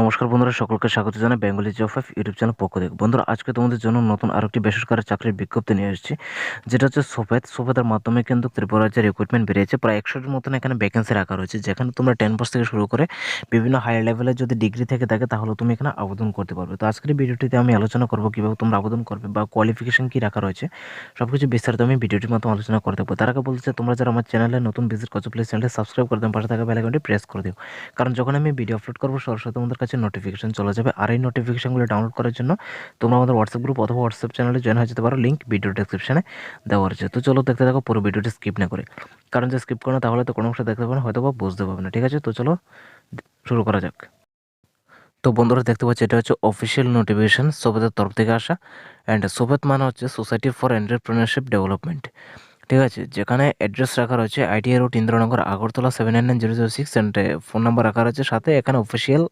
নমস্কার বন্ধুরা, সকলকে স্বাগত জানাই Bengali job of YouTube channel পক্ষ থেকে। বন্ধুরা, আজকে তোমাদের জন্য নতুন আরও একটি বেসরকারি চাকরির বিজ্ঞপ্তি নিয়ে এসেছি যেটা হচ্ছে সোফেদ সোফেদের মাধ্যমে কিন্তু ত্রিপুরা রাজ্যের রিক্রুটমেন্ট বেরিয়েছে। প্রায় একশোটির মতন এখানে ভ্যাকেন্সি রাখা রয়েছে, যেখানে তোমরা টেন পাস থেকে শুরু করে বিভিন্ন হাই লেভেলের যদি ডিগ্রি থেকে থাকে, তাহলে তুমি এখানে আবেদন করতে পারবে। তো আজকের ভিডিওটিতে আমি আলোচনা করব কীভাবে তোমরা আবেদন করবে বা কোয়ালিফিকেশন কী রাখা রয়েছে সব কিছু বিস্তারিত আমি ভিডিওটির মাধ্যমে আলোচনা করতে পারব তার আগে বলছে তোমরা যারা আমার চ্যানেলে নতুন ভিজিট করছ প্লিজ চ্যানেলটি সাবস্ক্রাইব করে দেন পাশে থাকা বেলাইকনটি প্রেস করে দিও। কারণ যখন আমি ভিডিও আপলোড করব, সরাসরি তোমাদের কাছে নোটিফিকেশন চলে যাবে। আর এই নোটিফিকেশানগুলো ডাউনলোড করার জন্য তোমরা আমাদের হোয়াটসঅ্যাপ গ্রুপ অথবা হোয়াটসঅ্যাপ চ্যানেলে জয়েন হয়ে যেতে পারো। লিঙ্ক ভিডিও ডিসক্রিপশনে দেওয়া রয়েছে। তো চলো দেখতে থাকো পুরো ভিডিওটি স্কিপ না করে। কারণ যে স্কিপ করো তাহলে তো কোনো অংশ দেখতে পাবে না হয়তো বা বুঝতে পারবে না। ঠিক আছে? তো চলো শুরু করা যাক। তো বন্ধুরা, দেখতে পাচ্ছি, এটা হচ্ছে অফিসিয়াল নোটিফিকেশন সোভেতের তরফ থেকে আসা। অ্যান্ড সোভেত মানে হচ্ছে সোসাইটি ফর এন্টারপ্রেনারশিপ ডেভেলপমেন্ট ঠিক আছে? যেখানে অ্যাড্রেস রাখা রয়েছে ITI road Indranagar Agartala seven nine nine zero zero six and phone number রাখা রয়েছে। সাথে এখানে অফিসিয়াল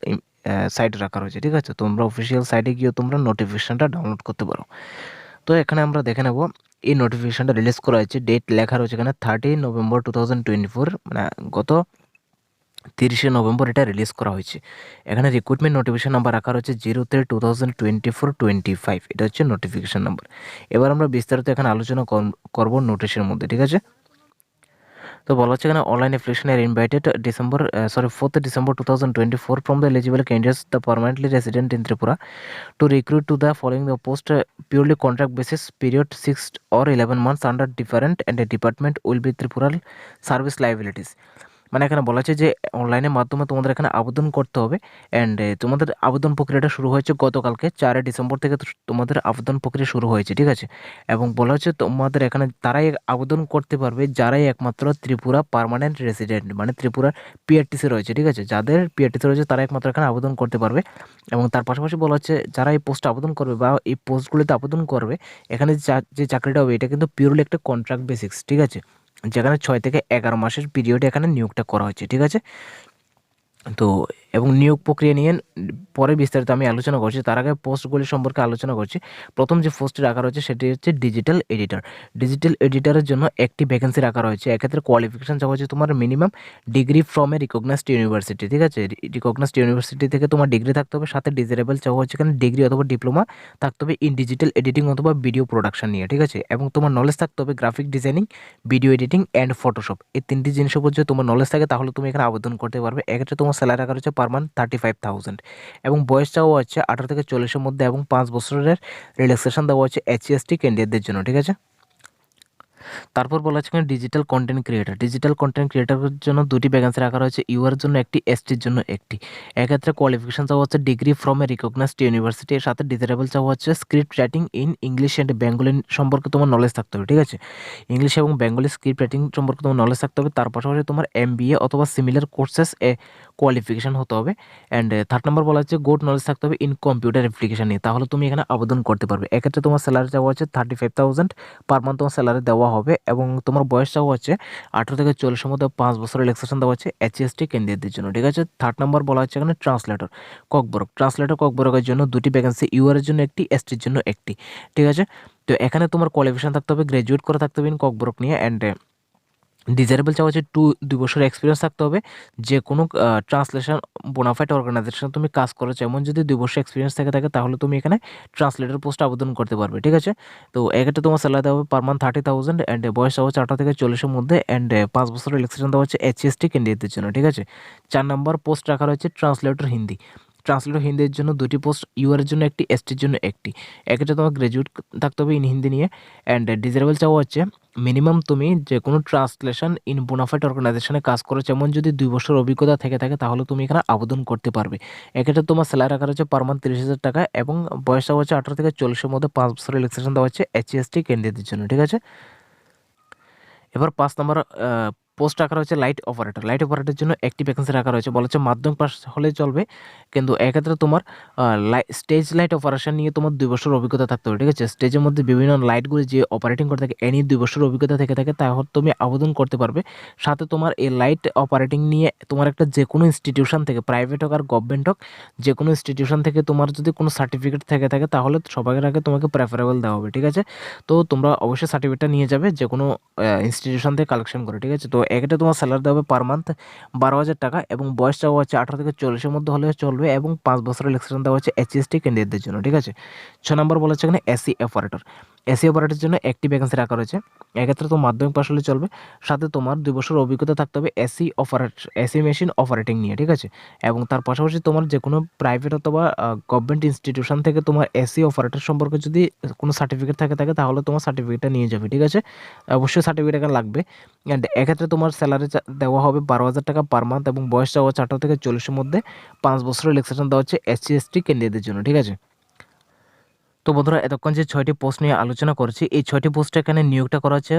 সাইট রাখা রয়েছে, ঠিক আছে? তোমরা অফিসিয়াল সাইটে গিয়ে তোমরা নোটিফিকেশানটা ডাউনলোড করতে পারো। তো এখানে আমরা দেখে নেব, এই নোটিফিকেশানটা রিলিজ করা হয়েছে ডেট লেখা রয়েছে এখানে thirty November two thousand twenty four মানে গত তিরিশে নভেম্বর এটা রিলিজ করা হয়েছে। এখানে রিক্রুটমেন্ট নোটিফিকেশন নাম্বার রাখা রয়েছে zero three two thousand twenty four twenty five এটা হচ্ছে নোটিফিকেশান নাম্বার এবার আমরা বিস্তারিত এখানে আলোচনা করব নোটিশের মধ্যে, ঠিক আছে? তো বলা হচ্ছে এখানে অনলাইন অ্যাপ্লিকেশন এর invited December sorry fourth December two thousand twenty four from the eligible candidates the permanently resident in Tripura to recruit to the following the post purely contract basis period six or eleven months under different and department will be ত্রিপুরাল service liabilities মানে এখানে বলা হচ্ছে যে অনলাইনের মাধ্যমে তোমাদের এখানে আবেদন করতে হবে অ্যান্ড তোমাদের আবেদন প্রক্রিয়াটা শুরু হয়েছে গতকালকে চারই ডিসেম্বর থেকে তোমাদের আবেদন প্রক্রিয়া শুরু হয়েছে, ঠিক আছে? এবং বলা হচ্ছে তোমাদের এখানে তারাই আবেদন করতে পারবে যারাই একমাত্র ত্রিপুরা পারমানেন্ট রেসিডেন্ট মানে ত্রিপুরার পিআরটিসি রয়েছে, ঠিক আছে? যাদের পিআরটিসি রয়েছে তারা একমাত্র এখানে আবেদন করতে পারবে এবং তার পাশাপাশি বলা হচ্ছে যারা এই পোস্টে আবেদন করবে বা এই পোস্টগুলিতে আবেদন করবে এখানে যে চাকরিটা হবে এটা কিন্তু পিওরলি একটা কন্ট্রাক্ট বেসিক্স ঠিক আছে? যেখানে ছয় থেকে এগারো মাসের পিরিয়ডে এখানে নিয়োগটা করা হয়েছে ঠিক আছে? তো এবং নিয়োগ প্রক্রিয়া নিয়ে পরে বিস্তারিত আমি আলোচনা করছি। তার আগে পোস্টগুলি সম্পর্কে আলোচনা করছি। প্রথম যে পোস্টটি রাখা রয়েছে সেটি হচ্ছে ডিজিটাল এডিটার ডিজিটাল এডিটারের জন্য একটি ভ্যাকেন্সি রাখা রয়েছে। এক্ষেত্রে কোয়ালিফিকেশান চাওয়া হচ্ছে তোমার minimum degree from a recognised university ঠিক আছে? রিকগনাইজড ইউনিভার্সিটি থেকে তোমার ডিগ্রি থাকতে হবে। সাথে ডিজারেবল চাওয়া হচ্ছে এখানে ডিগ্রি অথবা ডিপ্লোমা থাকতে হবে ইন ডিজিটাল এডিটিং অথবা ভিডিও প্রোডাকশন নিয়ে, ঠিক আছে? এবং তোমার নলেজ থাকতে হবে graphic designing video editing and Photoshop এই তিনটি জিনিসের উপর যদি তোমার নলেজ থাকে তাহলে তুমি এখানে আবেদন করতে পারবে। এক্ষেত্রে তোমার স্যালারি রাখা রয়েছে per month thirty five thousand এবং বয়স চাওয়া হচ্ছে আঠারো থেকে চল্লিশের মধ্যে এবং পাঁচ বছরের রিল্যাক্সেশন দেওয়া হচ্ছে এইচএসটি ক্যান্ডিডেটদের জন্য, ঠিক আছে? তারপর বলা হচ্ছে digital content creator digital content ক্রিয়েটারের জন্য দুটি ভ্যাকেন্সি রাখা রয়েছে, ইউআর জন্য একটি এসটির জন্য একটি। এক্ষেত্রে কোয়ালিফিকেশন চাওয়া হচ্ছে degree from a recognised university এর সাথে ডিজারেবল চাওয়া হচ্ছে script writing in English and Bengali সম্পর্কে তোমার নলেজ থাকতে হবে, ঠিক আছে? ইংলিশ এবং বেঙ্গলি স্ক্রিপ্ট রাইটিং সম্পর্কে তোমার নলেজ থাকতে হবে, তার পাশাপাশি তোমার এম অথবা সিমিলার কোর্সেস এ কোয়ালিফিকেশান হতে হবে। অ্যান্ড থার্ড নাম্বার বলা হচ্ছে গুড নলেজ থাকতে হবে ইন কম্পিউটার অ্যাপ্লিকেশান নিয়ে, তাহলে তুমি এখানে আবেদন করতে পারবে। এক্ষেত্রে তোমার স্যালারি দেওয়া হচ্ছে thirty five thousand per month তোমার স্যালারি দেওয়া হবে। এবং তোমার বয়স চাওয়া হচ্ছে আঠেরো থেকে চল্লিশের মধ্যে পাঁচ বছরের রিল্যাক্সেশন দেওয়া হচ্ছে এইচএসটি কেন্দ্রীয়দের জন্য, ঠিক আছে? থার্ড নাম্বার বলা হচ্ছে এখানে ট্রান্সলেটর ককবরক। ট্রান্সলেটর ককবরকের জন্য দুটি ভ্যাকেন্সি ইউআরের জন্য একটি এসটির জন্য একটি, ঠিক আছে? তো এখানে তোমার কোয়ালিফিকেশান থাকতে হবে গ্র্যাজুয়েট করে থাকতে হবে ইন ককবরক নিয়ে অ্যান্ড ডিজারেবল চাওয়া হচ্ছে টু দুই বছর এক্সপিরিয়েন্স থাকতে হবে। যে কোনো ট্রান্সলেশন বোনাফাইট অর্গানাইজেশন তুমি কাজ করেছ এমন যদি দুই বছর এক্সপিরিয়েন্স থেকে থাকে, তাহলে তুমি এখানে ট্রান্সলেটার পোস্ট আবেদন করতে পারবে, ঠিক আছে? তো এক্ষেত্রে তোমার স্যালারি দেওয়া হবে per month thirty thousand and বয়স হচ্ছে আঠারো থেকে চল্লিশের মধ্যে অ্যান্ড পাঁচ বছরের ইলেকশন দেওয়া হচ্ছে এইচএসটি ক্যান্ডিডেটদের জন্য, ঠিক আছে? চার নম্বর পোস্ট রাখা রয়েছে ট্রান্সলেটর হিন্দি। ট্রান্সলেটর হিন্দির জন্য দুটি পোস্ট ইউআর জন্য একটি এসটির জন্য একটি। একটা তোমার গ্র্যাজুয়েট থাকতে হবে ইন হিন্দি নিয়ে। অ্যান্ড ডিজারেবল চাওয়া হচ্ছে মিনিমাম তুমি যে কোনো ট্রান্সলেশন ইন বোনাফাইট অর্গানাইজেশনে কাজ করো। যেমন যদি দুই বছর অভিজ্ঞতা থেকে থাকে, তাহলে তুমি এখানে আবেদন করতে পারবে। এক্ষেত্রে তোমার স্যালারি রাখা হচ্ছে পার মান্থ তিরিশ হাজার টাকা এবং বয়স হচ্ছে আঠারো থেকে চল্লিশের মধ্যে পাঁচ বছরের ইলেকশন দেওয়া হচ্ছে এইচএসটি ক্যান্ডিডেটদের জন্য, ঠিক আছে? এবার পাঁচ নম্বর পোস্ট রাখা রয়েছে লাইট অপারেটর লাইট অপারেটরের জন্য একটি ভ্যাকেন্সি রাখা রয়েছে। বলা হচ্ছে মাধ্যমিক পাস হলে চলবে, কিন্তু এক্ষেত্রে তোমার স্টেজ লাইট অপারেশন নিয়ে তোমার দুই বছর অভিজ্ঞতা থাকতে হবে, ঠিক আছে? স্টেজের মধ্যে বিভিন্ন লাইটগুলি যে অপারেটিং করে থাকে এ নিয়ে দুই বছর অভিজ্ঞতা থেকে থাকে তাহলে তুমি আবেদন করতে পারবে। সাথে তোমার এই লাইট অপারেটিং নিয়ে তোমার একটা যে কোনো ইনস্টিটিউশন থেকে প্রাইভেট হোক আর গভর্নমেন্ট হোক যে কোনো ইনস্টিটিউশন থেকে তোমার যদি কোনো সার্টিফিকেট থেকে থাকে, তাহলে সবাই আগে তোমাকে প্রেফারেবল দেওয়া হবে, ঠিক আছে? তো তোমরা অবশ্যই সার্টিফিকেটটা নিয়ে যাবে যে কোনো ইনস্টিটিউশন থেকে কালেকশন করে, ঠিক আছে? তো একটা তোমার স্যালারি দেওয়া হবে পার মান্থ বারো হাজার টাকা এবং বয়স বয়সটাও হচ্ছে আঠারো থেকে চল্লিশের মধ্যে হলে চলবে এবং পাঁচ বছরের এক্সপিরিয়েন্স দেওয়া হচ্ছে এইচএসটি ক্যান্ডিডেটদের জন্য, ঠিক আছে? ছ নম্বর বলা হচ্ছে এখানে এসি অপারেটর এসি অপারেটরের জন্য একটি ভ্যাকেন্সি রাখা রয়েছে। এক্ষেত্রে তো মাধ্যমিক পাশ হলে চলবে, সাথে তোমার দুই বছর অভিজ্ঞতা থাকতে হবে AC operate, AC machine operating নিয়ে, ঠিক আছে? এবং তার পাশাপাশি তোমার যে কোনো প্রাইভেট অথবা গভর্নমেন্ট ইনস্টিটিউশন থেকে তোমার এসি অপারেটর সম্পর্কে যদি কোনো সার্টিফিকেট থাকে থাকে, তাহলে তোমার সার্টিফিকেটটা নিয়ে যাবে, ঠিক আছে? অবশ্যই সার্টিফিকেট এখানে লাগবে। অ্যান্ড এক্ষেত্রে তোমার স্যালারি দেওয়া হবে বারো হাজার টাকা পার মান্থ এবং বয়স হচ্ছে আঠারো থেকে চল্লিশের মধ্যে পাঁচ বছরের ইলেকশন দেওয়া হচ্ছে এসসি এসটি ক্যান্ডিডেটদের জন্য, ঠিক আছে? তো বন্ধুরা, এতক্ষণ যে ছয়টি পোস্ট নিয়ে আলোচনা করেছি, এই ছয়টি পোস্টে এখানে নিয়োগটা করা হচ্ছে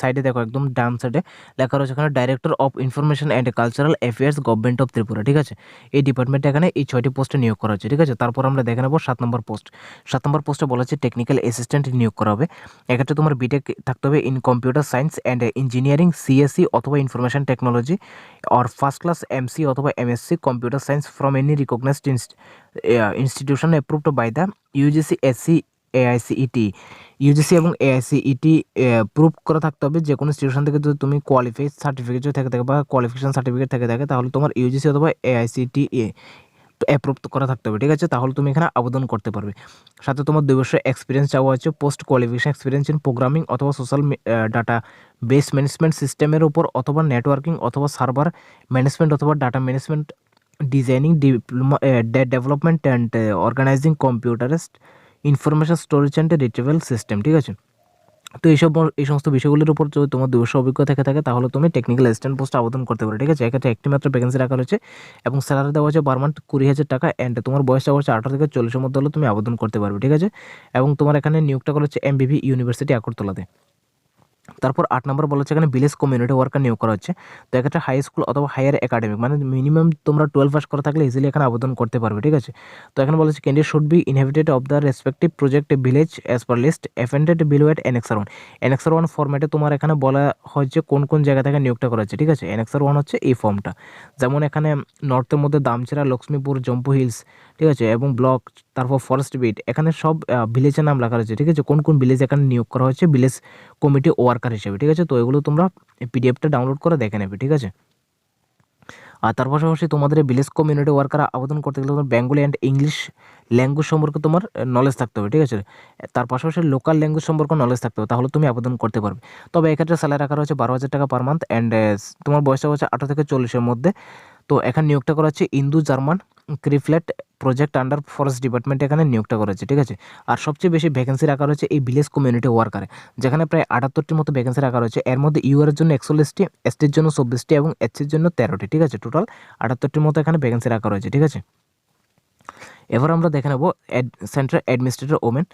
সাইডে দেখো একদম ডান সাইডে লেখা রয়েছে এখানে director of information and cultural affairs government of Tripura ঠিক আছে? এই ডিপার্টমেন্টে এখানে এই ছয়টি পোস্টে নিয়োগ করা হচ্ছে ঠিক আছে? তারপর আমরা দেখে নেব সাত নম্বর পোস্ট সাত নম্বর পোস্টে বলা হচ্ছে টেকনিক্যাল অ্যাসিস্ট্যান্ট নিয়োগ করা হবে। এক্ষেত্রে তোমার বিটেক থাকতে হবে in computer science and engineering CSC অথবা information technology or first class MC অথবা MSc computer science from any recognised institution approved by the UGC SC AICTE UGC এবং এআইসিইটি প্রুভ করা থাকতে হবে যে কোনো ইনস্টিটিউশন থেকে যদি তুমি কোয়ালিফাই সার্টিফিকেট যদি থেকে থাকে বা কোয়ালিফিকেশন সার্টিফিকেট থেকে থাকে, তাহলে তোমার ইউজিসি অথবা এআইসিটি অ্যাপ্রুভ করা থাকতে হবে, ঠিক আছে? তাহলে তুমি এখানে আবেদন করতে পারবে। সাথে তোমার দুই বছর এক্সপিরিয়েন্স চাওয়া হচ্ছে post qualification experience in programming অথবা সোশ্যাল ডাটা বেস ম্যানেজমেন্ট সিস্টেমের উপর অথবা নেটওয়ার্কিং অথবা সার্ভার ম্যানেজমেন্ট অথবা data management designing diploma development and organising computerised information storage and retrieval system ঠিক আছে? তো এইসব এই সমস্ত বিষয়গুলোর উপর যদি তোমার বছর অভিজ্ঞতা থেকে থাকে, তাহলে তুমি টেকনিক্যাল অ্যাসিস্ট্যান্ট পোস্টে আবেদন করতে পারো, ঠিক আছে? এক্ষেত্রে একটি মাত্র ভ্যাকেন্সি রাখা রয়েছে এবং স্যালারি দেওয়া হচ্ছে পার মান্থ কুড়ি হাজার টাকা অ্যান্ড তোমার বয়স দেওয়া হচ্ছে আঠারো থেকে চল্লিশের মধ্যে হলে তুমি আবেদন করতে পারবে, ঠিক আছে? এবং তোমার এখানে নিয়োগটা করা হচ্ছে এমবিভি ইউনিভার্সিটি আগরতলাতে তারপর আট নম্বর বলা হচ্ছে এখানে ভিলেজ কমিউনিটি ওয়ার্কার নিয়োগ করা হচ্ছে। তো এক্ষেত্রে হাই স্কুল অথবা হায়ার একাডেমিক মানে মিনিমাম তোমরা টুয়েলভ পাস করা থাকলে ইজিলি এখানে আবেদন করতে পারবে, ঠিক আছে? তো এখানে বলা হচ্ছে candidate should be inhabited of the respective project village as per list appended below at annexure one annexure one ফর্ম্যাটে তোমার এখানে বলা হচ্ছে কোন কোন জায়গা থেকে নিয়োগটা করা হচ্ছে, ঠিক আছে? এনএক্সার ওয়ান হচ্ছে এই ফর্মটা যেমন এখানে নর্থের মধ্যে দামচেরা লক্ষ্মীপুর, জম্পু হিলস ঠিক আছে, এবং ব্লক তারপর ফরেস্ট বিট এখানে সব ভিলেজের নাম লেখা রয়েছে, ঠিক আছে? কোন কোন ভিলেজ এখানে নিয়োগ করা হয়েছে? ভিলেজ কমিটি ওয়ার্কার হিসেবে, ঠিক আছে? তো এগুলো তোমরা পিডিএফটা ডাউনলোড করে দেখে নেবে, ঠিক আছে? আর তার পাশাপাশি তোমাদের ভিলেজ কমিউনিটি ওয়ার্কার আবেদন করতে গেলে তোমার বেঙ্গলি অ্যান্ড ইংলিশ ল্যাঙ্গুয়েজ সম্পর্কে তোমার নলেজ থাকতে হবে, ঠিক আছে? তার পাশাপাশি লোকাল ল্যাঙ্গুয়েজ সম্পর্কে নলেজ থাকতে হবে, তাহলে তুমি আবেদন করতে পারবে। তবে এক্ষেত্রে স্যালারি রাখা রয়েছে বারো হাজার টাকা পার মান্থ অ্যান্ড তোমার বয়সটা হচ্ছে আঠারো থেকে চল্লিশের মধ্যে। তো এখানে নিয়োগটা করা হচ্ছে ইন্দু জার্মান ক্রিফলেট প্রজেক্ট আন্ডার ফরেস্ট ডিপার্টমেন্ট এখানে নিয়োগটা করেছে, ঠিক আছে? আর সবচেয়ে বেশি ভ্যাকেন্সি রাখা রয়েছে এই ভিলেজ কমিউনিটি ওয়ার্কারে যেখানে প্রায় আটাত্তরটির মতো ভ্যাকেন্সি রাখা রয়েছে এর মধ্যে ইউআর জন্য একচল্লিশটি এসটির জন্য চব্বিশটি এবং এইচসির জন্য তেরোটি, ঠিক আছে? টোটাল আটাত্তরটির মতো এখানে ভ্যাকেন্সি রাখা রয়েছে ঠিক আছে? এবার আমরা দেখে নেব সেন্ট্রাল অ্যাডমিনিস্ট্রেটর ওমেন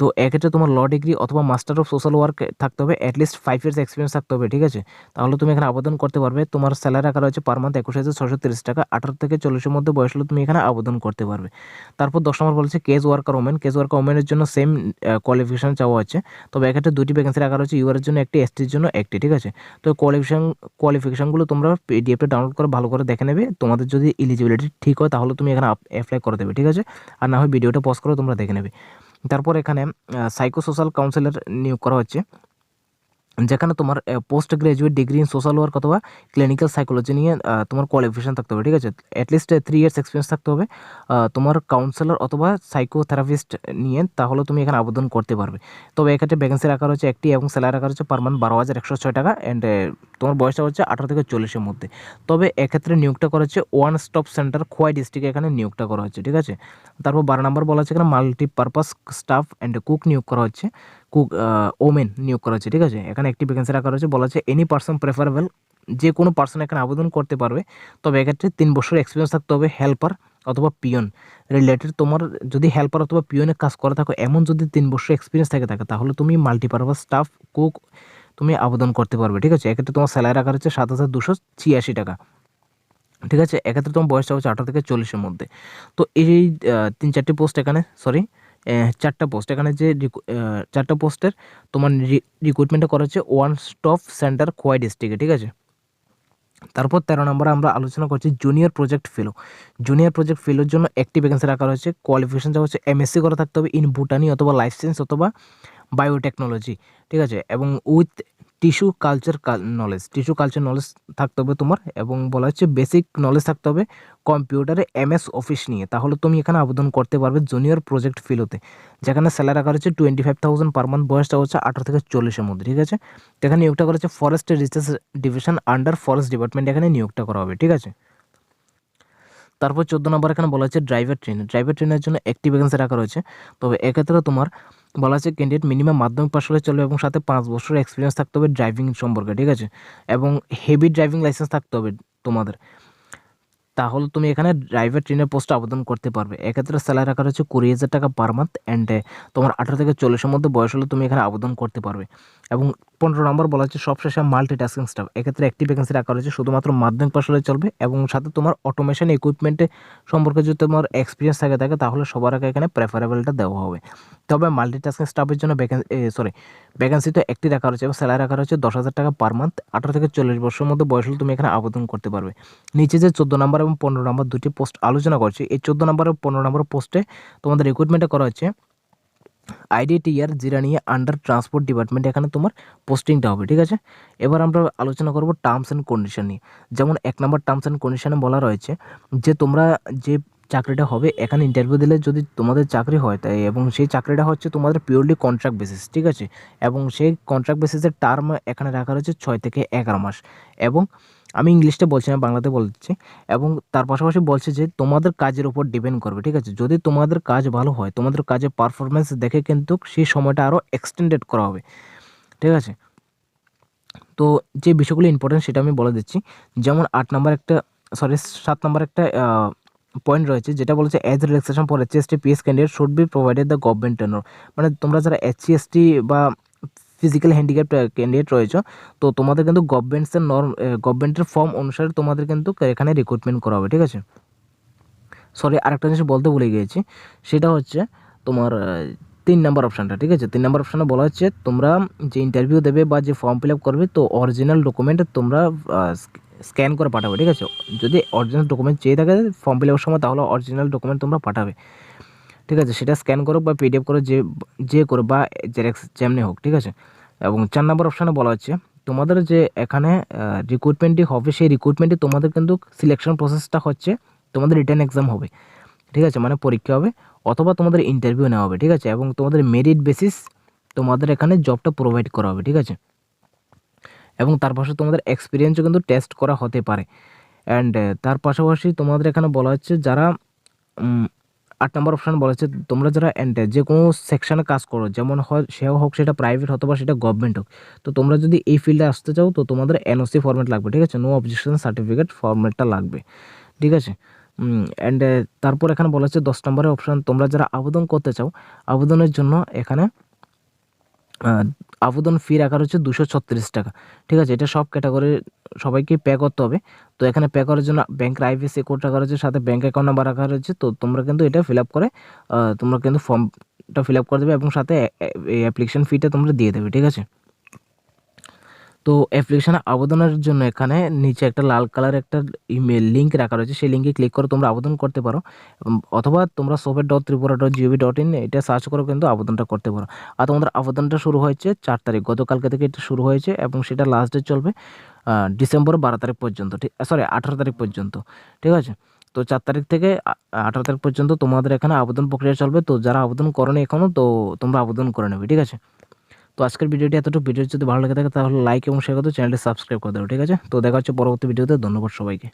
তো এক্ষেত্রে তোমার ল ডিগ্রি অথবা মাস্টার অফ সোশ্যাল ওয়ার্ক থাকতে হবে অ্যাটলিস্ট ফাইভ ইয়ার্স এক্সপিরিয়েন্স থাকতে হবে, ঠিক আছে? তাহলে তুমি এখানে আবেদন করতে পারবে, তোমার স্যালারি রাখা রয়েছে পার মান্থ একুশ হাজার ছশো তিরিশ টাকা, আঠারো থেকে চল্লিশের মধ্যে বয়স হলে তুমি এখানে আবেদন করতে পারবে। তারপর দশ নম্বর বলেছে case worker women case worker ওমেনের জন্য সেম কোয়ালিফিকেশন চাওয়া হচ্ছে তবে এক্ষেত্রে দুটি ভ্যাকেন্সি রাখা রয়েছে ইউআরের জন্য একটি এসটির জন্য একটি, ঠিক আছে? তো কোয়ালিফিকেশন কোয়ালিফিকেশনগুলো তোমরা পিডিএফটা ডাউনলোড করে ভালো করে দেখে নেবে, তোমাদের যদি এলিজিবিলিটি ঠিক হয় তাহলে তুমি এখানে অ্যাপ্লাই করে দেবে ঠিক আছে? আর না হয় ভিডিওটা পজ করে, তোমরা দেখে নেবে। তারপর এখানে সাইকো সোশ্যাল কাউন্সিলর নিয়োগ করা হচ্ছে। যেখানে তোমার post graduate degree in social work অথবা ক্লিনিক্যাল সাইকোলজি নিয়ে তোমার কোয়ালিফিকেশন থাকতে হবে, ঠিক আছে? অ্যাটলিস্ট থ্রি ইয়ার্স এক্সপিরিয়েন্স থাকতে হবে। তোমার কাউন্সিলর অথবা সাইকোথেরাপিস্ট নিয়ে তাহলে তুমি এখানে আবেদন করতে পারবে। তবে এক্ষেত্রে ভ্যাকেন্সি রাখা রয়েছে একটি এবং স্যালারি রাখা রয়েছে পার মান্থ বারো হাজার একশো ছয় টাকা অ্যান্ড তোমার বয়সটা হচ্ছে আঠারো থেকে চল্লিশের মধ্যে। তবে এক্ষেত্রে নিয়োগটা করা হচ্ছে ওয়ান স্টপ সেন্টার খোয়াই ডিস্ট্রিক্টে এখানে নিয়োগটা করা হচ্ছে, ঠিক আছে? তারপর বারো নম্বর বলা হচ্ছে এখানে মাল্টিপারপাস স্টাফ অ্যান্ড কুক নিয়োগ করা হচ্ছে। কুক ওমেন নিয়োগ করা হচ্ছে ঠিক আছে? এখানে একটি ভ্যাকেন্সি রাখা রয়েছে, বলা হচ্ছে এনি পার্সন প্রেফারেবল যে কোনো পার্সন এখানে আবেদন করতে পারবে, তবে এক্ষেত্রে তিন বছর এক্সপিরিয়েন্স থাকতে হবে হেল্পার অথবা পিয়ন। রিলেটেড তোমার যদি হেল্পার অথবা পিয়নের কাজ করে থাকো, এমন যদি তিন বছর এক্সপিরিয়েন্স থাকে থাকে, তাহলে তুমি মাল্টিপারপাস স্টাফ কুক তুমি আবেদন করতে পারবে, ঠিক আছে? এক্ষেত্রে তোমার স্যালারি রাখা হচ্ছে সাত হাজার দুশো ছিয়াশি টাকা। ঠিক আছে? এক্ষেত্রে তোমার বয়সটা হচ্ছে আঠারো থেকে চল্লিশের মধ্যে। তো এই তিন চারটি পোস্ট এখানে সরি চারটা পোস্ট এখানে যে চারটা পোস্টের তোমার রিক্রুটমেন্টটা করা হচ্ছে ওয়ান স্টপ সেন্টার খোয়াই ডিস্ট্রিক্টে ঠিক আছে? তারপর তেরো নম্বরে আমরা আলোচনা করছি junior project fellow junior project ফেলোর জন্য একটি ভ্যাকেন্সি রাখা হয়েছে কোয়ালিফিকেশন যা হচ্ছে এমএসসি করা থাকতে হবে ইন ভুটানি অথবা লাইফ সায়েন্স অথবা বায়োটেকনোলজি ঠিক আছে? এবং with tissue culture knowledge tissue culture knowledge থাকতে হবে তোমার এবং বলা হচ্ছে বেসিক নলেজ থাকতে হবে কম্পিউটারে এমএস অফিস নিয়ে। তাহলে তুমি এখানে আবেদন করতে পারবে জুনিয়র প্রজেক্ট ফিলোতে যেখানে স্যালারি রাখা হচ্ছে twenty five thousand per month বয়সটা হচ্ছে আঠারো থেকে চল্লিশের মধ্যে, ঠিক আছে? এখানে নিয়োগটা করা হচ্ছে forest research division under forest department এখানে নিয়োগটা করা হবে, ঠিক আছে? তারপর চোদ্দ নম্বর এখানে বলা হচ্ছে ড্রাইভার ট্রেন ড্রাইভার ট্রেনের জন্য একটি ভ্যাকেন্সি রাখা রয়েছে। তবে এক্ষেত্রে তোমার বলা আছে ক্যান্ডিডেট মিনিমাম মাধ্যমিক পাশ হলে চলবে এবং সাথে পাঁচ বছর এক্সপিরিয়েন্স থাকতে হবে ড্রাইভিং সম্পর্কে, ঠিক আছে? এবং হেভি ড্রাইভিং লাইসেন্স থাকতে হবে তোমাদের। তাহলে তুমি এখানে ড্রাইভার ট্রেনের পোস্টে আবেদন করতে পারবে। এক্ষেত্রে স্যালারি রাখা হচ্ছে কুড়ি হাজার টাকা পার মান্থ অ্যান্ড তোমার আঠারো থেকে চল্লিশের মধ্যে বয়স হলে তুমি এখানে আবেদন করতে পারবে। এবং পনেরো নম্বর বলা হচ্ছে, সবশেষে মাল্টি টাস্কিং স্টাফ এক্ষেত্রে একটি ভ্যাকেন্সি রাখা রয়েছে, শুধুমাত্র মাধ্যমিক পাশ হলে চলবে এবং সাথে তোমার অটোমেশন ইকুইপমেন্টে সম্পর্কে যদি তোমার এক্সপিরিয়েন্স থাকে থাকে, তাহলে সবার আগে এখানে প্রেফারেবলটা দেওয়া হবে। তবে মাল্টি টাস্কিং স্টাফের জন্য ভ্যাকেন্সি সরি ভ্যাকেন্সি তো একটি রাখা রয়েছে এবং স্যালারি রাখা রয়েছে দশ হাজার টাকা পার মান্থ আঠারো থেকে চল্লিশ বছরের মধ্যে বয়স হলে তুমি এখানে আবেদন করতে পারবে। নিচে যে চোদ্দ নম্বর এবং পনেরো নম্বর দুটি পোস্ট আলোচনা করছি, এই চোদ্দ নম্বর এবং পনেরো নম্বর পোস্টে তোমাদের রিক্রুটমেন্টটা করা হচ্ছে IDTR Jirania under transport department এখানে তোমার পোস্টিংটা হবে, ঠিক আছে? এবার আমরা আলোচনা করব টার্মস অ্যান্ড কন্ডিশন নিয়ে। যেমন এক নম্বর টার্মস অ্যান্ড কন্ডিশনে বলা রয়েছে যে তোমরা যে চাকরিটা হবে, এখানে ইন্টারভিউ দিলে যদি তোমাদের চাকরি হয়, তাই এবং সেই চাকরিটা হচ্ছে তোমাদের পিওরলি কন্ট্রাক্ট বেসিস ঠিক আছে? এবং সেই কন্ট্রাক্ট বেসিসের টার্ম এখানে রাখা রয়েছে ছয় থেকে এগারো মাস এবং আমি ইংলিশটা বলছি না বাংলাতে বলছি এবং তার পাশাপাশি বলছে যে, তোমাদের কাজের উপর ডিপেন্ড করবে, ঠিক আছে? যদি তোমাদের কাজ ভালো হয়, তোমাদের কাজের পারফরমেন্স দেখে কিন্তু সেই সময়টা আরও এক্সটেন্ডেড করা হবে, ঠিক আছে? তো যে বিষয়গুলো ইম্পর্টেন্ট সেটা আমি বলে দিচ্ছি। যেমন আট নম্বর একটা সরি সাত নম্বর একটা পয়েন্ট রয়েছে, যেটা বলেছে age relaxation for H S T PS candidate should be provided the government tenure মানে তোমরা যারা এইচ এস টি বা ফিজিক্যাল হ্যান্ডিক্যাপ ক্যান্ডিডেট রয়েছে। তো তোমাদের কিন্তু গভর্নমেন্টসের নর্ম গভর্নমেন্টের ফর্ম অনুসারে তোমাদের কিন্তু এখানে রিক্রুটমেন্ট করা হবে, ঠিক আছে? সরি আরেকটা জিনিস বলতে ভুলে গিয়েছি। সেটা হচ্ছে তোমার তিন নম্বর অপশানটা ঠিক আছে? তিন নম্বর অপশানে বলা হচ্ছে তোমরা যে ইন্টারভিউ দেবে বা যে ফর্ম ফিল আপ করবে, তো অরিজিনাল ডকুমেন্ট তোমরা স্ক্যান করে পাঠাবে, ঠিক আছে? যদি অরিজিনাল ডকুমেন্ট চেয়ে থাকে ফর্ম ফিল সময়, তাহলে অরিজিনাল ডকুমেন্ট তোমরা পাঠাবে। ঠিক আছে? সেটা স্ক্যান করো বা পিডিএফ করো যে যে করো বা জেরেক্স যেমনি হোক, ঠিক আছে? এবং চার নম্বর অপশানে বলা হচ্ছে, তোমাদের যে এখানে রিক্রুটমেন্টটি হবে, সেই রিক্রুটমেন্টে তোমাদের কিন্তু সিলেকশন প্রসেসটা হচ্ছে, তোমাদের রিটার্ন এক্সাম হবে, ঠিক আছে? মানে পরীক্ষা হবে, অথবা তোমাদের ইন্টারভিউ নেওয়া হবে, ঠিক আছে? এবং তোমাদের মেরিট বেসিস তোমাদের এখানে জবটা প্রোভাইড করা হবে, ঠিক আছে? এবং তার পাশে তোমাদের এক্সপিরিয়েন্সও কিন্তু টেস্ট করা হতে পারে। অ্যান্ড তার পাশাপাশি তোমাদের এখানে বলা হচ্ছে, যারা আট নম্বর অপশান বলেছে তোমরা যারা এন্ড যে কোনো সেকশানে কাজ করো, যেমন হয় সেও হোক, সেটা প্রাইভেট অথবা সেটা গভর্নমেন্ট হোক, তো তোমরা যদি এই ফিল্ডে আসতে চাও, তো তোমাদের এনওসি ফর্মেট লাগবে, ঠিক আছে? নো অবজেকশন সার্টিফিকেট ফর্মেটটা লাগবে, ঠিক আছে? অ্যান্ড তারপর এখানে বলা হচ্ছে দশ নম্বরের অপশান তোমরা যারা আবেদন করতে চাও, আবেদনের জন্য এখানে আবেদন ফি রাখার হচ্ছে দুশো ছত্রিশ টাকা। ঠিক আছে? এটা সব ক্যাটাগরির সবাইকে পে করতে হবে। তো এখানে পে করার জন্য ব্যাংকের আইবিএসি কোড রাখা রয়েছে, সাথে ব্যাঙ্ক অ্যাকাউন্ট নাম্বার রাখা রয়েছে। তো তোমরা কিন্তু এটা ফিল আপ করে তোমরা কিন্তু ফর্মটা ফিল আপ করে দেবে এবং সাথে এই অ্যাপ্লিকেশন ফিটা তোমরা দিয়ে দেবে। ঠিক আছে? তো অ্যাপ্লিকেশান আবেদনের জন্য এখানে নিচে একটা লাল কালার একটা ইমেল লিঙ্ক রাখা রয়েছে। সেই লিঙ্কে ক্লিক করে তোমরা আবেদন করতে পারো। অথবা তোমরা সোফের dot Tripura dot GOV dot in এটা সার্চ করে কিন্তু আবেদনটা করতে পারো। আর তোমাদের আবেদনটা শুরু হয়েছে চার তারিখ, গতকালকে থেকে এটা শুরু হয়েছে এবং সেটা লাস্ট ডেট চলবে ডিসেম্বর বারো তারিখ পর্যন্ত, ঠিক সরি আঠারো তারিখ পর্যন্ত, ঠিক আছে? তো চার তারিখ থেকে আঠারো তারিখ পর্যন্ত তোমাদের এখানে আবেদন প্রক্রিয়া চলবে। তো যারা আবেদন করনি এখনও তো তোমরা আবেদন করে নেবে, ঠিক আছে? তো আজকের ভিডিওটি এতটুকু। ভিডিও যদি ভালো লাগে থাকে, তাহলে লাইক এবং শেয়ার করতে চ্যানেলটি সাবস্ক্রাইব করে দেবো ঠিক আছে? তো দেখা হচ্ছে পরবর্তী ভিডিওতে, ধন্যবাদ সবাইকে।